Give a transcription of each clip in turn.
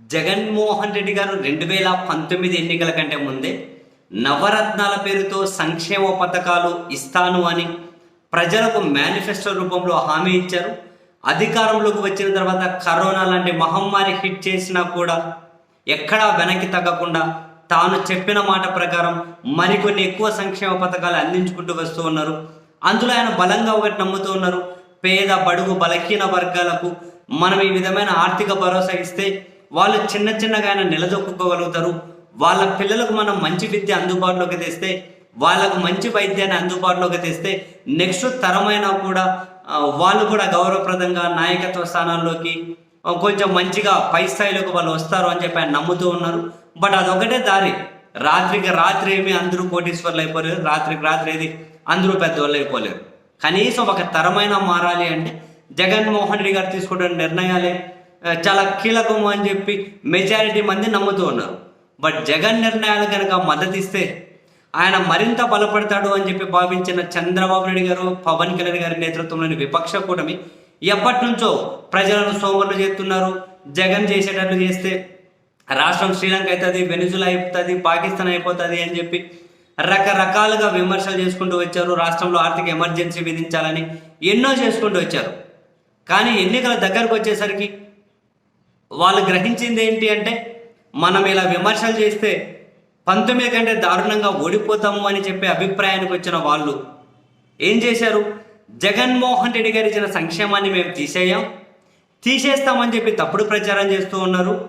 జగన్మోహన్ రెడ్డి గారు రెండు వేల పంతొమ్మిది ఎన్నికల కంటే ముందే నవరత్నాల పేరుతో సంక్షేమ పథకాలు ఇస్తాను అని ప్రజలకు మేనిఫెస్టో రూపంలో హామీ ఇచ్చారు. అధికారంలోకి వచ్చిన తర్వాత కరోనా లాంటి మహమ్మారి హిట్ చేసినా కూడా ఎక్కడా వెనక్కి తగ్గకుండా తాను చెప్పిన మాట ప్రకారం మరికొన్ని ఎక్కువ సంక్షేమ పథకాలు అందించుకుంటూ వస్తూ ఉన్నారు. అందులో ఆయన బలంగా ఒకటి నమ్ముతూ ఉన్నారు. పేద బడుగు బలహీన వర్గాలకు మనం ఈ విధమైన ఆర్థిక భరోసా ఇస్తే వాళ్ళు చిన్న చిన్నగా ఆయన నిలదొక్కుకోగలుగుతారు. వాళ్ళ పిల్లలకు మనం మంచి విద్య అందుబాటులోకి తెస్తే వాళ్ళకు మంచి వైద్యాన్ని అందుబాటులోకి తెస్తే నెక్స్ట్ తరమైన కూడా వాళ్ళు కూడా గౌరవప్రదంగా నాయకత్వ స్థానాల్లోకి కొంచెం మంచిగా పై స్థాయిలోకి వాళ్ళు వస్తారు అని చెప్పి ఆయన నమ్ముతూ ఉన్నారు. బట్ అదొకటే దారి. రాత్రికి రాత్రి ఏమి అందరూ కోటీశ్వర్లు అయిపోలేరు. రాత్రికి రాత్రి ఏది అందరూ పెద్దవాళ్ళు అయిపోలేరు. కనీసం ఒక తరమైన మారాలి అంటే జగన్మోహన్ రెడ్డి గారు తీసుకుంటున్న నిర్ణయాలే చాలా కీలకము అని చెప్పి మెజారిటీ మంది నమ్ముతూ ఉన్నారు. బట్ జగన్ నిర్ణయాలు కనుక మద్దతిస్తే ఆయన మరింత బలపడతాడు అని చెప్పి భావించిన చంద్రబాబు నాయుడు గారు పవన్ కళ్యాణ్ గారి నేతృత్వంలోని విపక్ష కూటమి ఎప్పటి నుంచో ప్రజలను సోమరులు చేస్తున్నారు. జగన్ చేసేటట్లు చేస్తే రాష్ట్రం శ్రీలంక అవుతుంది వెనుజులా అయిపోతుంది పాకిస్తాన్ అయిపోతుంది అని చెప్పి రకరకాలుగా విమర్శలు చేసుకుంటూ వచ్చారు. రాష్ట్రంలో ఆర్థిక ఎమర్జెన్సీ విధించాలని ఎన్నో చేసుకుంటూ వచ్చారు. కానీ ఎన్నికల దగ్గరకు వచ్చేసరికి వాళ్ళు గ్రహించింది ఏంటి అంటే మనం ఇలా విమర్శలు చేస్తే పంతొమ్మిది కంటే దారుణంగా ఓడిపోతాము అని చెప్పే అభిప్రాయానికి వచ్చిన వాళ్ళు ఏం చేశారు? జగన్మోహన్ రెడ్డి గారు ఇచ్చిన సంక్షేమాన్ని మేము తీసేయం? తీసేస్తామని చెప్పి తప్పుడు ప్రచారం చేస్తూ ఉన్నారు.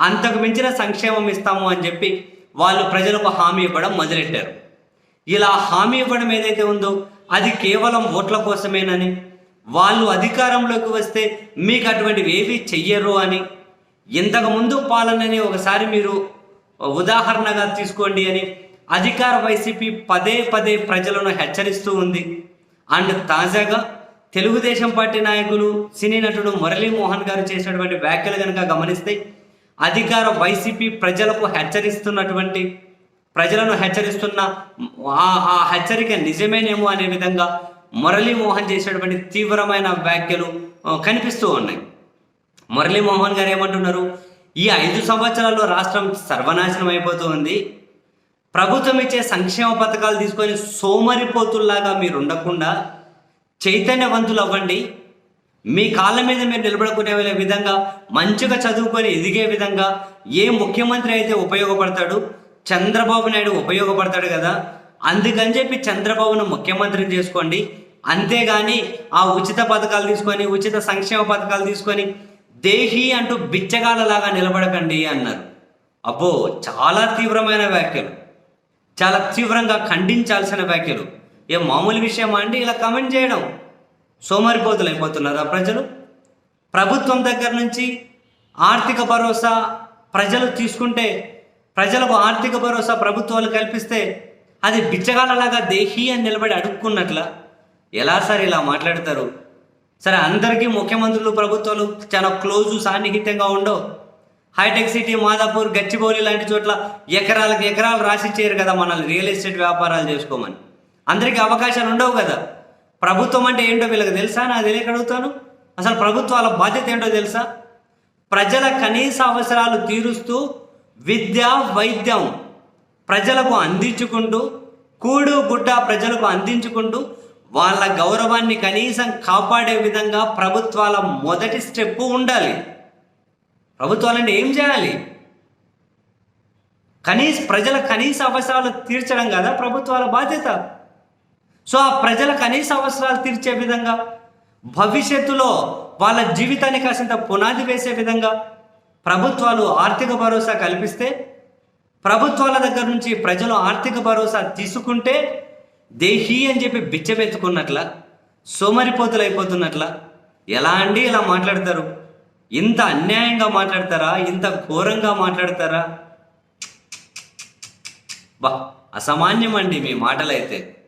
అంతకు మించిన సంక్షేమం ఇస్తాము అని చెప్పి వాళ్ళు ప్రజలకు హామీ ఇవ్వడం మొదలెట్టారు. ఇలా హామీ ఇవ్వడం ఏదైతే ఉందో అది కేవలం ఓట్ల కోసమేనని వాళ్ళు అధికారంలోకి వస్తే మీకు అటువంటివి ఏవి చెయ్యరు అని. ఇంతకు ముందు పాలనని ఒకసారి మీరు ఉదాహరణగా తీసుకోండి అని అధికార వైసీపీ పదే పదే ప్రజలను హెచ్చరిస్తూ ఉంది. అండ్ తాజాగా తెలుగుదేశం పార్టీ నాయకులు సినీ నటుడు మురళీమోహన్ గారు చేసినటువంటి వ్యాఖ్యలు కనుక గమనిస్తే అధికార వైసీపీ ప్రజలకు హెచ్చరిస్తున్నటువంటి ప్రజలను హెచ్చరిస్తున్న ఆ హెచ్చరిక నిజమేనేమో అనే విధంగా మురళీమోహన్ చేసినటువంటి తీవ్రమైన వ్యాఖ్యలు కనిపిస్తూ ఉన్నాయి. మురళీమోహన్ గారు ఏమంటున్నారు? ఈ ఐదు సంవత్సరాల్లో రాష్ట్రం సర్వనాశనం అయిపోతూ ఉంది. ప్రభుత్వం ఇచ్చే సంక్షేమ పథకాలు తీసుకొని సోమరిపోతుల్లాగా మీరు ఉండకుండా చైతన్యవంతులు అవ్వండి మీ కాళ్ళ మీద మీరు నిలబడుకునే విధంగా మంచిగా చదువుకొని ఎదిగే విధంగా ఏ ముఖ్యమంత్రి అయితే ఉపయోగపడతాడు చంద్రబాబు నాయుడు ఉపయోగపడతాడు కదా. అందుకని చెప్పి చంద్రబాబును ముఖ్యమంత్రిని చేసుకోండి. అంతేగాని ఆ ఉచిత పథకాలు తీసుకొని ఉచిత సంక్షేమ పథకాలు తీసుకొని దేహి అంటూ బిచ్చగాళ్ళలాగా నిలబడకండి అన్నారు. అబ్బో చాలా తీవ్రమైన వ్యాఖ్యలు. చాలా తీవ్రంగా ఖండించాల్సిన వ్యాఖ్యలు. ఏ మామూలు విషయమా అండి? ఇలా కమెంట్ చేయడం. సోమరిపోతులు అయిపోతున్నారా ప్రజలు? ప్రభుత్వం దగ్గర నుంచి ఆర్థిక భరోసా ప్రజలు తీసుకుంటే ప్రజలకు ఆర్థిక భరోసా ప్రభుత్వాలు కల్పిస్తే అది బిచ్చగాళ్ళలాగా దేహి అని నిలబడి అడుక్కున్నట్ల? ఎలా సార్ ఇలా మాట్లాడతారు? సరే అందరికీ ముఖ్యమంత్రులు ప్రభుత్వాలు చాలా క్లోజు సాన్నిహిత్యంగా ఉండవు. హైటెక్ సిటీ మాదాపూర్ గచ్చిబౌలి లాంటి చోట్ల ఎకరాలకు ఎకరాలు రాసి కదా మనల్ని రియల్ ఎస్టేట్ వ్యాపారాలు చేసుకోమని. అందరికీ అవకాశాలు ఉండవు కదా. ప్రభుత్వం అంటే ఏంటో వీళ్ళకి తెలుసా? నాకు తెలియక అడుగుతాను. అసలు ప్రభుత్వాల బాధ్యత ఏంటో తెలుసా? ప్రజల కనీస అవసరాలు తీరుస్తూ విద్య వైద్యం ప్రజలకు అందించుకుంటూ కూడు గుడ్డ ప్రజలకు అందించుకుంటూ వాళ్ళ గౌరవాన్ని కనీసం కాపాడే విధంగా ప్రభుత్వాల మొదటి స్టెప్ ఉండాలి. ప్రభుత్వాలంటే ఏం చేయాలి? కనీస ప్రజల కనీస అవసరాలు తీర్చడం కదా ప్రభుత్వాల బాధ్యత. సో ఆ ప్రజల కనీస అవసరాలు తీర్చే విధంగా భవిష్యత్తులో వాళ్ళ జీవితాన్ని కాసింత పునాది వేసే విధంగా ప్రభుత్వాలు ఆర్థిక భరోసా కల్పిస్తే ప్రభుత్వాల దగ్గర నుంచి ప్రజలు ఆర్థిక భరోసా తీసుకుంటే దేహి అని చెప్పి బిచ్చమెత్తుకున్నట్ల సోమరిపోతులు అయిపోతున్నట్ల ఎలా అండి ఇలా మాట్లాడతారు? ఇంత అన్యాయంగా మాట్లాడతారా? ఇంత ఘోరంగా మాట్లాడతారా? బా అసామాన్యం అండి మీ మాటలైతే.